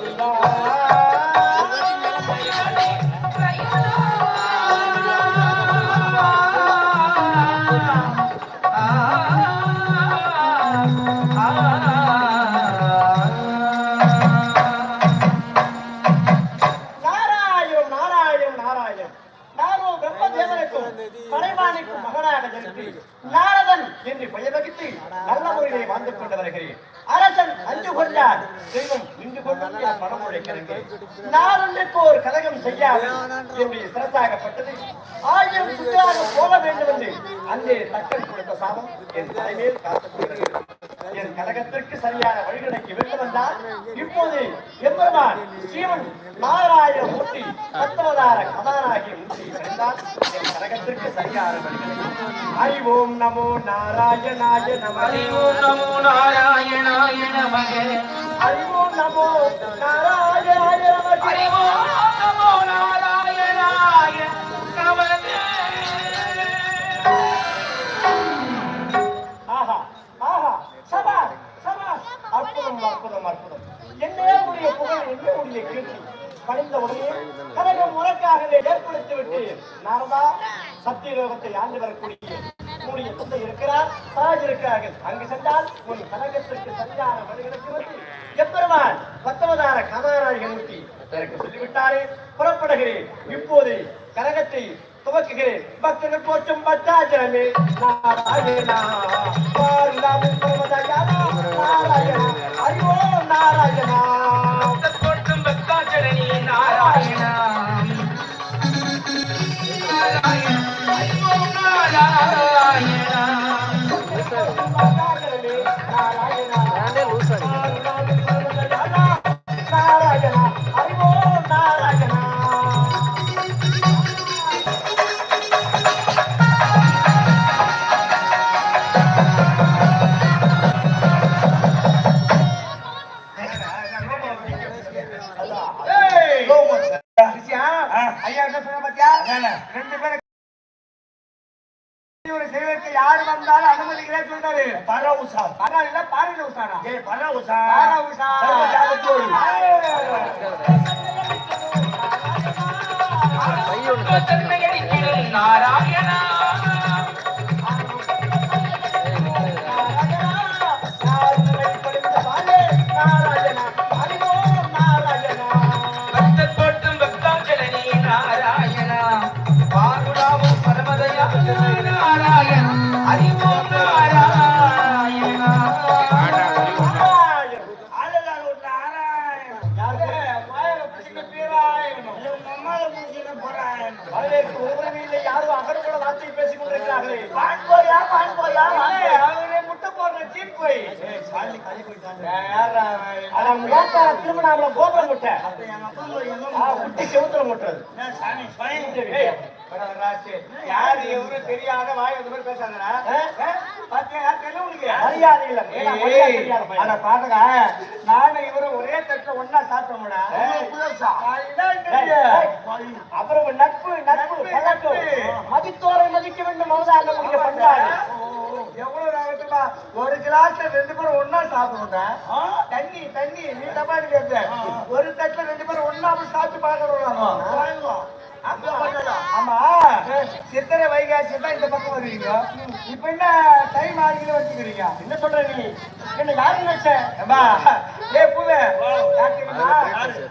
আল্লাহ செய்யாது. என்று சிறந்தாகப்பட்டது ஆயிரம் சுற்றாக போக வேண்டும் என்று அங்கே தக்கன் கொடுத்த சாபம் என் தலைமையில் காத்துக்கொள்கிறது என் கழகத்திற்கு சரியான வழிகளுக்கு வேண்டும் என்றால் இப்போது எம்பெருமான் ஜீவன் நாராயண மூர்த்தி தத்துவதார கதானாகிய மூர்த்தி கிடைத்தால் என் கழகத்திற்கு சரியான வழிகள் அறிவோம் நமோ நாராயணாய நம அறிவோம் நமோ நாராயணாய நமக. அறிவோம் நமோ நாராயணாய நம அறிவோம் நமோ சத்தியலோகத்தை ஆண்டு வரக்கூடிய? கூடிய தந்தை இருக்கிறார்? தாஜ் இருக்கிறார்கள் அங்கு சென்றால் உன் கழகத்திற்கு சரியான வழிகளுக்கு வந்து எப்பெருமான் பத்தவதார கதாநாயகன் ஊட்டி எனக்கு சொல்லிவிட்டாரே. புறப்படுகிறேன். இப்போது கழகத்தை துவக்குகிறேன். பக்தர்கள் போற்றும் பத்தாஜனமே நாராயணா பரா உஷா பரா இல்ல பாரில உஷாரா ஏ பரா உஷா பரா உஷா சர்வ ஜாகத்தோடு நாராயணா திருமணாமல கோபுரம் முட்டை. ஆ, குட்டி செவுத்துல முட்டுறது. யாரு தெரியாத வாய் அந்த மாதிரி பேசாதடா. பாத்தியா? யார் தெரியல மரியாதை இல்ல. அட பாருங்க. நானும் இவரும் ஒரே தட்டுல ஒன்னா சாப்பிட்டோம்டா. அப்புறம் நட்பு நட்பு மதித்தோரை மதிக்க வேண்டும் நம்முடைய பண்பாடு எவ்வளவு ராகத்துமா ஒரு கிளாஸ்ல ரெண்டு பேரும் ஒன்னா சாப்பிடுங்க தண்ணி தண்ணி நீ தப்பா கேட்ட ஒரு தட்டுல ரெண்டு பேரும் ஒன்னா போய் சாப்பிட்டு பாக்குறோம் ஆமா. சித்திரை வைகாசி தான் இந்த பக்கம் வருவீங்க. இப்ப என்ன டைம் ஆகில வச்சுக்கிறீங்க? என்ன சொல்ற நீ? என்ன யாரு நினைச்ச ஏம்பா, ஏய் பூவே?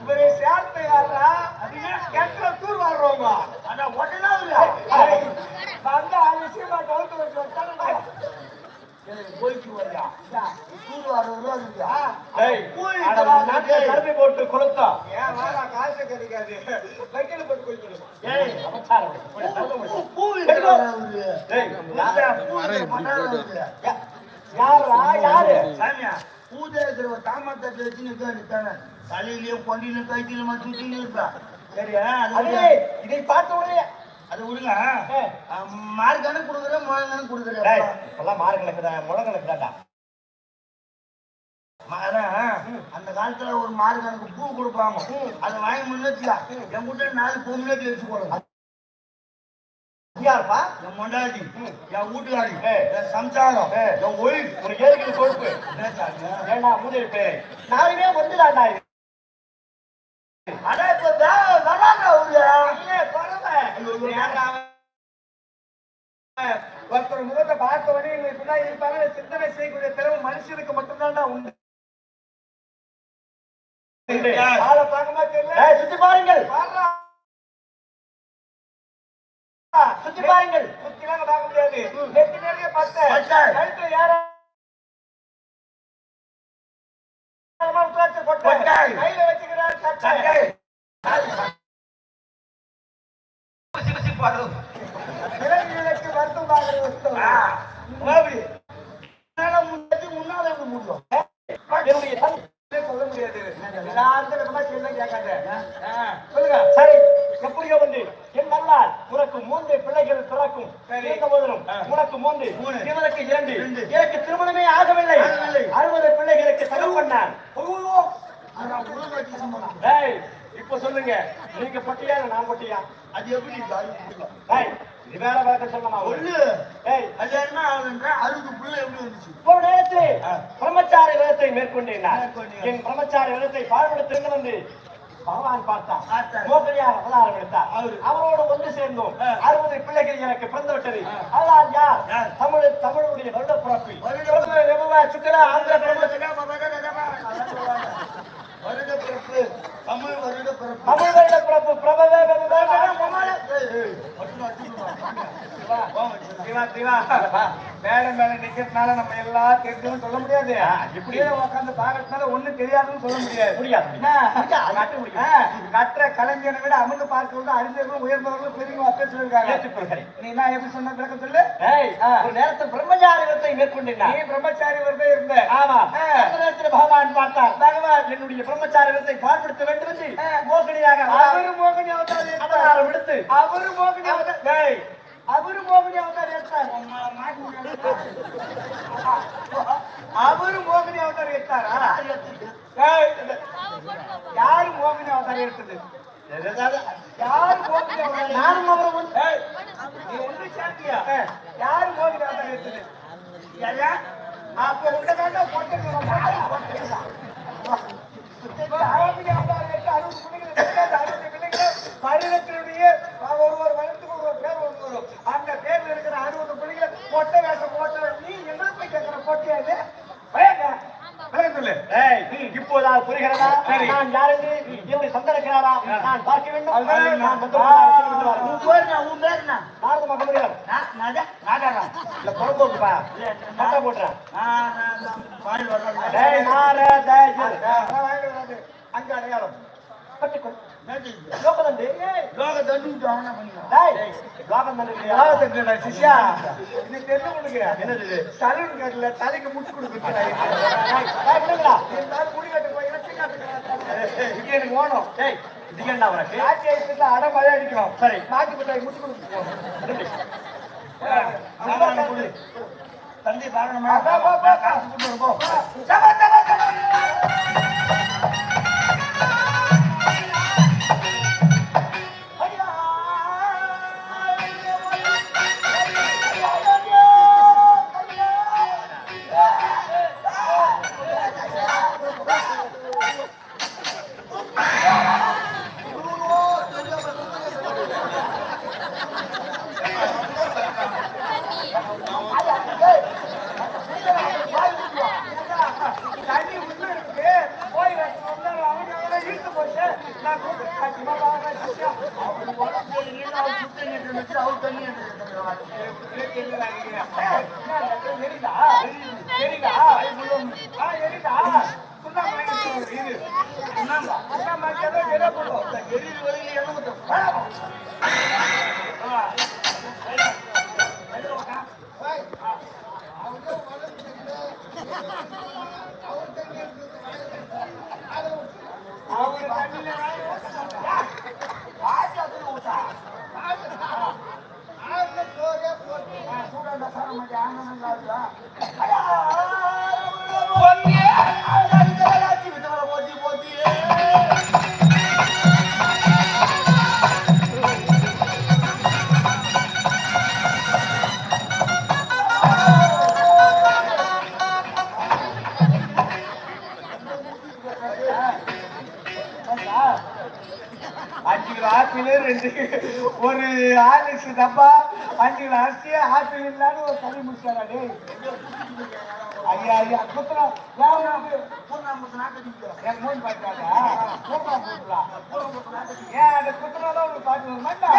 இவரு சேர்த்து யாரா? கிணத்துல தூர் வாடுறவங்க. ஆனா உடனே வந்தா விஷயமா கவுத்து வச்சு போட்டு வாடா, காசு கிடைக்காது. யாரா? யாரு? சாமியா? பூஜை இருக்கிற ஒரு தாமத்தத்தை வச்சு நிற்க வேண்டியதானே தலையிலயும் கொண்டிலும் கைத்திலுமா சுத்தின்னு இருப்பா சரியா. இதை பார்த்த உடனே அது விடுங்க. மார்க் கணக்கு கொடுக்குறேன் முழு கணக்கு டேய், கொடுக்குறேன் எல்லாம் மாறு கணக்குதா முளை கணக்குதாடா அந்த காலத்துல ஒரு மார்க் கணக்கு பூ கொடுப்பாங்க. அதை வாங்கி முன்னச்சியா என் கிட்ட நாலு பொம்மையை வச்சு போடுங்க. யாருப்பா என் மொண்டாட்டி என் வீட்டுக்காரி. என் சம்சாரம். என் உனக்கு எதுக்கு இது கொழுப்பு? ஏண்டா முதல் பேரு நாலுமே வந்துடாண்டா அட இப்ப வே- வராங்க அவரு ஒருத்தர் முகத்தை பார்த்த உடனே இவங்க இப்படிதான் இருப்பாங்க. சிந்தனை செய்யக்கூடிய திறமை மனுஷனுக்கு மட்டும்தான்டா உண்டு. சுத்தி பாருங்கள். சுத்தி பாருங்கள். சுத்திலாம் பார்க்க முடியாது. நெத்தி நிறைய யாரா. கையில வச்சுக்கிறார் சட்டை சட்டை. சிவ சிவ பாரு. விலங்குகளுக்கு வருத்தம் முன்னாடி முன்னால எப்படி முடியும்? சொல்ல முடியாது? எல்லாருக்கும் விதமா கேள்வி கேட்காத. ஆ, சொல்லுங்க. சரி எப்படியோ வந்து என் நல்லால் உனக்கு மூன்று பிள்ளைகள் பிறக்கும். இருந்த போதிலும். உனக்கு மூன்று. இவனுக்கு இரண்டு. ரெண்டு. எனக்கு திருமணமே ஆகவில்லை. அறுபது பிள்ளைகளுக்கு செலவு பண்ணான் இப்போ சொல்லுங்க. நீங்க பட்டியா நான் பட்டியா? அது எப்படி? டேய் இது வேற விளக்கம் சொல்லமா ஒண்ணு, டேய் அது என்ன ஆகுதுன்ற அறுபது புள்ள எப்படி வந்துச்சு? ஒரு நேரத்தில் ஆ. பிரம்மச்சாரி விரதத்தை மேற்கொண்டேன். என் பிரம்மச்சாரி விரதத்தை பாழ்படுத்திருந்து வந்து பகவான் பார்த்தார். மோகனியார் அவதாரம் எடுத்தார். அவரு. அவரோடு ஒன்று சேர்ந்தோம். அறுபது பிள்ளைகள் எனக்கு பிறந்து விட்டது. அதான் யார்? தமிழ் தமிழுடைய வருட பிறப்பு. சுக்கிரா ஆந்திர பிரம்ம தமிழ் வருட பிறப்பு தமிழ் வருட பிறப்பு. மேல மேல நிக்கிறதுனால நம்ம எல்லாம் தெரிஞ்சுன்னு சொல்ல முடியாது. எப்படி? கீழே உட்கார்ந்து பாக்கிறதுனால ஒண்ணும் தெரியாதுன்னு சொல்ல முடியாது. முடியாது. கற்ற கலைஞனை விட அமர்ந்து பார்க்கிறவங்க அறிஞர்களும் உயர்ந்தவர்களும் பெரியவங்க அப்பே. நீ என்ன எப்படி சொன்ன விளக்கம் சொல்லு. ஒரு நேரத்தில் பிரம்மச்சாரி நீ நான். பிரம்மச்சாரி வருதே இருந்த. ஆமா. நேரத்தில் பகவான் பார்த்தார். பகவான். என்னுடைய பிரம்மச்சாரி விரதத்தை பாழ்படுத்த ஆ. மோகனியாக. அவரு மோகனி அவதாரம் எடுத்து. அவரு மோகனி அவதாரம் அவரு மோகனி அவதாரம் எடுத்தார். அவரு மோகனி அவதாரம் எடுத்தாரா? யாரு மோகனி அவதாரம் எடுத்தது? யாரு மோகனி அவதாரம் நானும் அவரும் ஒன்று. யாரு மோகனி அவதாரம் எடுத்தது? அப்ப உண்டதாண்டா போட்டுக்கலாம் மோகனி அவதாரம் எடுத்து அறுபது பிள்ளைங்களை பெற்றாரு. அறுபது பிள்ளைங்களை பருவத்தினுடைய ஒரு ஒரு வருடத்துக்கு ஒரு ஒரு பேர் ஒன்று வரும் அந்த பேர்ல இருக்கிற அறுபது பிள்ளைங்களை மொட்டை வேஷம் போட்ட நீ என்ன போய் கேட்கிற போட்டியா இது பயங்க விளக்கம் சொல்லு டேய், இப்போதாவது புரிகிறதா. நான் யார் என்று என்னுடைய சொந்த இருக்கிறாரா நான் பார்க்க வேண்டும். நான்? நாரத நான்தான். நான்தானா? இல்ல புறம்போக்குப்பா மொட்டை போட்டுறேன் நாரத. அங்க அடையாளம். பட்டிக்கொள் லோகதண்டு லோக தண்டுட்டு அவனா பண்ணிக்கலாம். லோகதண்டு சிஷ்யா. இது தெரிஞ்சு உனக்கு. என்னது? சலூன் கடையில தலைக்கு முட்டு கொடுக்குறா. இருந்தாலும் முடி கட்டு போய். இது எனக்கு வேணும் டேய் இது ஏன்டா உனக்கு ஆட்சி ஆயிடுச்சுல அடை மழை அடிக்கும். சரி. மாட்டி மிட்டாய் முட்டு கொடுத்து. தந்தை பார்க்கணுமா ரெண்டு ஒரு ஆலிக்ஸ் டப்பா அஞ்சு கிலோ ஆப்பிள் இல்லாத ஒரு தனி முடிச்சாரா ஐயா ஐயா குத்துறா மூணு பாட்டாடா பூர்ணா பூட்டலாம் ஏன் அந்த குத்துறதா ஒரு பாட்டு மாட்டா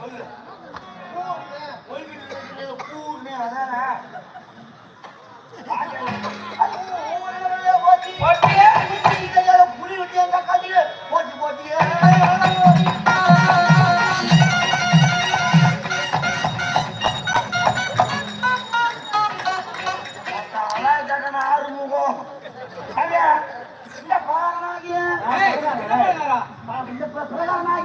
சொல்லு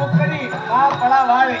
મુખની આ પળા વાળી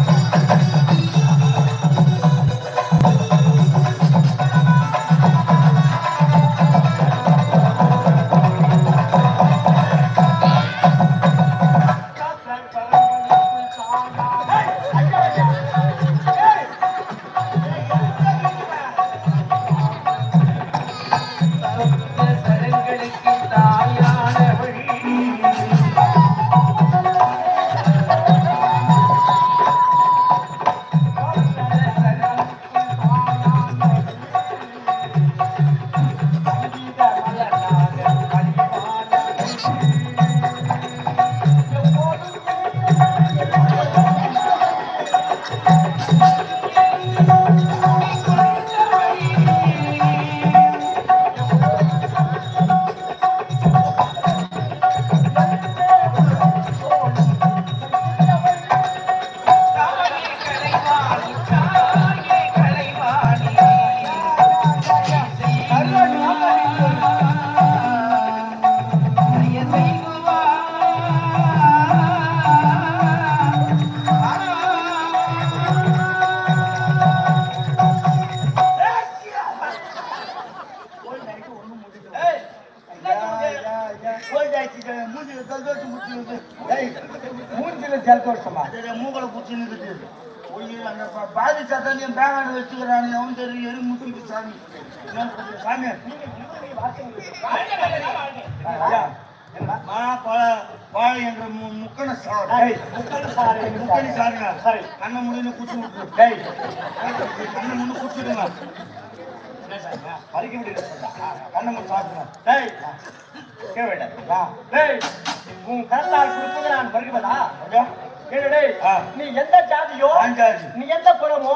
என்ற மு- முக்கண சார். முக்கணி சாருங்க. சரி. கண்ணை முடின்னு குச்சி விட்டு கண்ணை முன்னு குச்சிடுங்க பறிக்க முடியல. கண்ணை முடி சாப்பிடுங்க. டேய், கேட்க வேண்டாம். டேய், உன் கரத்தால் கொடுப்பது நான் ஆ. நீ எந்த ஜாதியோ நீ எந்த குலமோ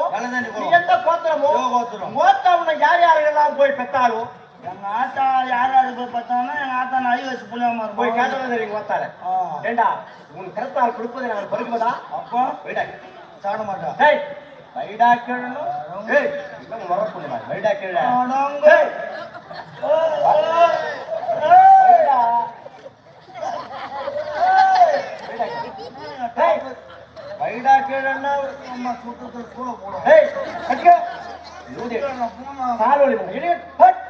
நீ. எந்த கோத்திரமோ யோகோத்திரம். கோத்தவனை யார் யாரெல்லாம் போய் பெத்தாலோ எங்க ஆத்தா யார் யாரு போய் பார்த்தாங்கன்னா எங்க ஆத்தா நான் ஐ வயசு புள்ளியாம போய் இருக்கும் கேட்டவன் தெரியும் கோத்தால ஆ. ஏண்டா உன் கரத்தால் கொடுப்பதை நான் பருகுவதா அப்போ. விட சாட மாட்டா. டேய். வைடா கிழனும் ஏய் இல்ல மறப்புடுமா வைடா கிழ அடங்க. ஏய் வைடா வைடா. ஏய் வைடா கிழன்னா அம்மா சுத்தத்தை கூட போடும். நான் போனா இடி ஹட் தாலி வாமா.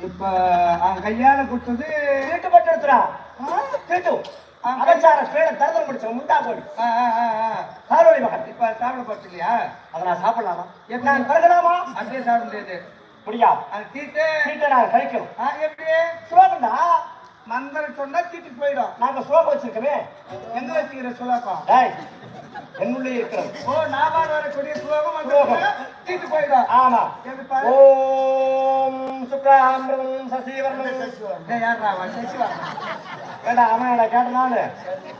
இப்ப அவன் கையால கொடுத்தது வீட்டு பட்டு எடுத்துடா. கேட்டு. அபச்சார ஸ்பேட தரதல் முடிச்ச முண்டா போடி. ஆ, ஆ, ஆ, ஆ. காலோலி மகன். இப்ப சாப்பிட பத்தலையா அதை நான் சாப்பிடலாமா? எப்படி? நான் பருகலாமா அப்படியே சாப்பிட முடியாது முடியாது அது தீட்டு. வீட்டை நான் கழிக்கணும். எப்படி? சுலோகம்டா? மந்திரம் சொன்னா தீட்டு போயிடும். நாங்க சுலோகம் வச்சிருக்கோமே. எங்க வச்சுக்கிற சுலாக்கம் டேய் என்னுள்ளே இருக்கிறது ஓ நாமால் வரக்கூடிய. மந்திரம் தீட்டு போயிடும் ஆமா. ஓம் சுக்ராமிரதம் சசிவர்ணம் டேய், யார்றா அவன்? சசிவா. ஏடா அவன் என்ன கேட்டனால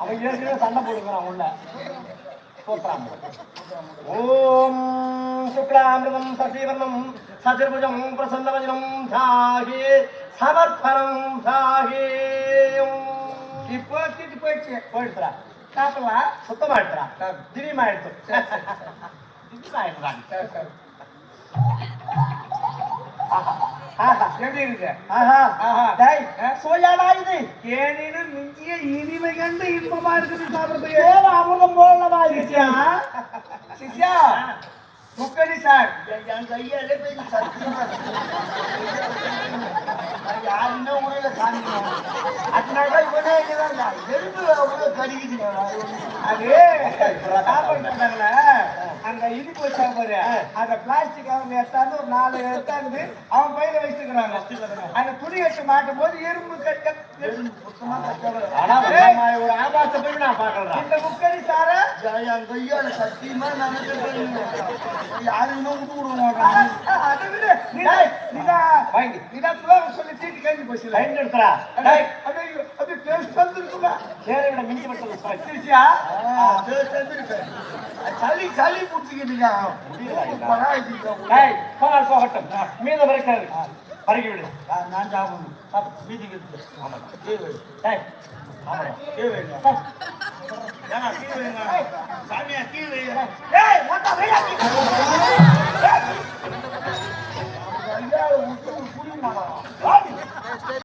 அவன்? ஏற்கனவே சண்டை போடுக்கிறான் உள்ள ஓம் சுக்லாமிரதம் சசிவர்ணம் சதுர்புஜம் பிரசன்னவஜனம் தாகே சமர்ப்பணம் தாகே இப்போ தீட்டு போயிடுச்சு. போயிடுறா ஆஹா ஆஹா எப்படி இருக்கு ஆஹா ஆஹா. டேய் சோயாடா இது தேனினும் மிஞ்சிய இனிமை கண்டு இன்பமா இருக்குது சாப்பிடுறதுக்கு ஏன் அமிர்தம் போலமா இருக்கியா சிஷ்யா முக்கடி சார். என் கையாலே போய் நான் யாருமே உரையில காமிக்கணும் அதனால இவனே எறும்பு கடிக்குது அது சாப்பாடு பண்ணாங்களே அங்க இனிப்பு வச்சா பாரு. அந்த பிளாஸ்டிக் அவங்க எடுத்தாந்து ஒரு நாலு எடுத்தாந்து அவன் பையில வச்சுக்கிறாங்க அந்த துணி எடுத்து மாட்டும் போது எறும்பு கட்ட ஒரு ஆபாச போய் நான் பாக்குறேன் இந்த முக்கடி சார? சத்தியமா நினைச்சு யாருமே விட்டு விட மாட்டாங்க. அதை விட. நீதான் நீதான் வாங்கி. நீதான் சுலோகம் சொல்லி சீட்டு கழிஞ்சு போச்சு லைன் டேய். அது டேஸ்ட் வந்துருக்குமா? சேரை விட மிஞ்சி மட்டும் சொல்லு. சிஷ்யா சளி சளி பிடிச்சிக்கிட்டீங்க போனால் போகட்டும். மீதம் இருக்கிறது பருகி விடு. நான் சாப்பிடணும் மீதிக்கு டேய் சாமியா கீழே புரியுமா